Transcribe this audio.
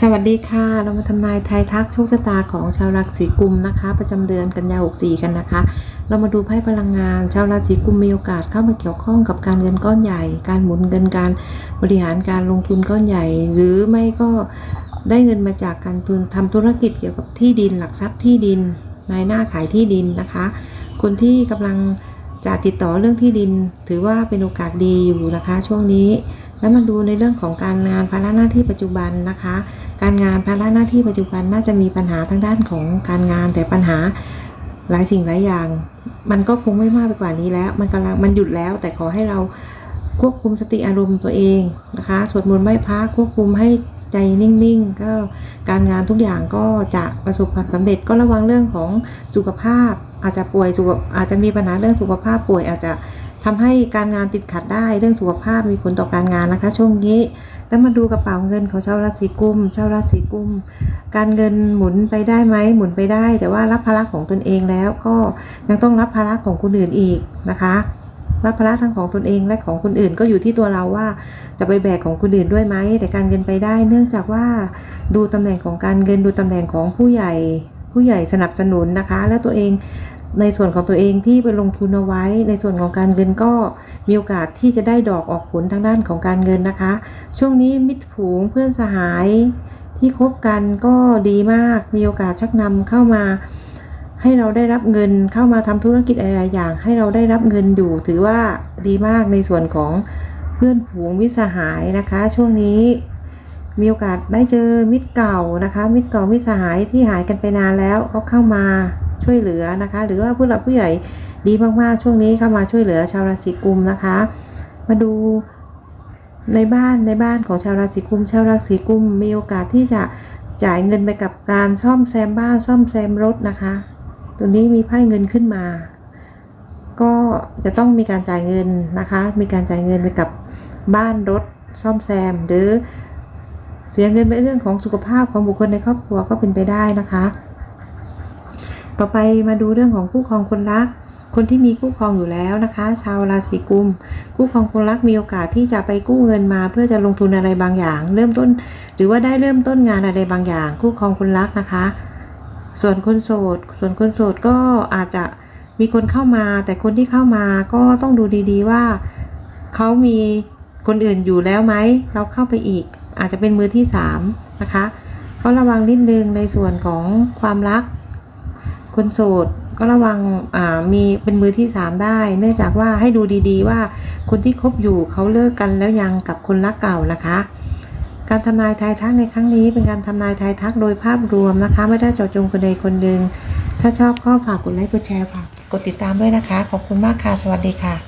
สวัสดีค่ะ เรามาทำนายไทยทักโชคชะตาของชาวราศีกุมนะคะ ประจำเดือนกันยา64 กันนะคะ เรามาดูไพ่พลังงาน ชาวราศีกุมมีโอกาสเข้ามาเกี่ยวข้องกับการเงินก้อนใหญ่ การหมุนเงินการบริหารการลงทุนก้อนใหญ่ หรือไม่ก็ได้เงินมาจากการทุนทำธุรกิจเกี่ยวกับที่ดิน หลักทรัพย์ที่ดินนายหน้าขายที่ดินนะคะ คนที่กำลัง จะติดต่อเรื่องที่ดิน ถือว่าเป็นโอกาสดีอยู่นะคะช่วงนี้ แล้วมาดูในเรื่องของการงานภาระหน้าที่ปัจจุบันนะคะ การงานภาระหน้าที่ปัจจุบันน่าจะมีปัญหาทางด้านของการงานแต่ปัญหาหลายสิ่งหลายอย่าง มันก็คงไม่มากไปกว่านี้แล้ว มันกำลังมันหยุดแล้ว แต่ขอให้เราควบคุมสติอารมณ์ตัวเองนะคะสวดมนต์ไหว้พระควบคุมให้ ใจนิ่งๆ ก็การงานทุกอย่างก็จะประสบความสำเร็จก็ระวังเรื่องของสุขภาพ อาจจะป่วยสุขอาจจะมีปัญหาเรื่องสุขภาพป่วยอาจจะทำให้การงานติดขัดได้เรื่องสุขภาพมีผลต่อการงานนะคะ ช่วงนี้แล้วมาดูกระเป๋าเงินของชาวราศีกุมชาวราศีกุม การเงินหมุนไปได้ไหมหมุนไปได้ แต่ว่ารับภาระของตนเองแล้วก็ยังต้องรับภาระของคนอื่นอีกนะคะ รับภาระทั้งของตนเองและของคนอื่นก็อยู่ที่ตัวเราว่า จะไปแบกของคนอื่นด้วยไหม แต่การเงินไปได้ เนื่องจากว่าดูตำแหน่งของการเงินดูตำแหน่งของผู้ใหญ่ ผู้ใหญ่สนับสนุนนะคะ และตัวเองในส่วนของตัวเองที่ไปลงทุนเอาไว้ ในส่วนของการเงินก็มีโอกาสที่จะได้ดอกออกผลทางด้านของการเงินนะคะ ช่วงนี้มิตรผูงเพื่อนสหายที่คบกันก็ดีมากมีโอกาสชักนำเข้ามา ให้เราได้รับเงินเข้ามาทำธุรกิจอะไรอย่าง ให้เราได้รับเงินอยู่ ถือว่าดีมากในส่วนของเพื่อนผูงมิสหายนะคะ ช่วงนี้มีโอกาสได้เจอมิตรเก่านะคะ มิตรเก่ามิตรสหายที่หายกันไปนานแล้วก็เข้ามาช่วยเหลือนะคะ หรือว่าผู้หลักผู้ใหญ่ดีมากๆช่วงนี้เข้ามาช่วยเหลือชาวราศีกุมนะคะ มาดูในบ้านในบ้านของชาวราศีกุม ชาวราศีกุมมีโอกาสที่จะจ่ายเงินไปกับการซ่อมแซมบ้านซ่อมแซมรถนะคะ ตัวนี้มีไพ่เงินขึ้นมา ก็จะต้องมีการจ่ายเงินนะคะ มีการจ่ายเงินไปกับบ้านรถซ่อมแซม หรือเสียเงินไปเรื่องของสุขภาพของบุคคลในครอบครัวก็เป็นไปได้นะคะ ต่อไปมาดูเรื่องของคู่ครองคนรัก คนที่มีคู่ครองอยู่แล้วนะคะ ชาวราศีกุม คู่ครองคนรักมีโอกาสที่จะไปกู้เงินมา เพื่อจะลงทุนอะไรบางอย่าง เริ่มต้น หรือว่าได้เริ่มต้นงานอะไรบางอย่าง คู่ครองคนรักนะคะ ส่วนคนโสด ส่วนคนโสดก็อาจจะมีคนเข้ามา แต่คนที่เข้ามาก็ต้องดูดีๆว่าเขามีคนอื่นอยู่แล้วไหม เราเข้าไปอีก อาจจะเป็นมือที่สามนะคะก็ระวังนิดนึงในส่วนของความรัก คนโสดก็ระวังมีเป็นมือที่สามได้ เนื่องจากว่าให้ดูดีๆว่าคนที่คบอยู่เขาเลิกกันแล้วยังกับคนรักเก่านะคะ การทำนายทายทักในครั้งนี้ เป็นการทำนายทายทักโดยภาพรวมนะคะ ไม่ได้เจาะจงคนใดคนหนึ่งถ้าชอบก็ฝากกดไลค์กดแชร์ฝากกดติดตามด้วยนะคะ ขอบคุณมากค่ะ สวัสดีค่ะ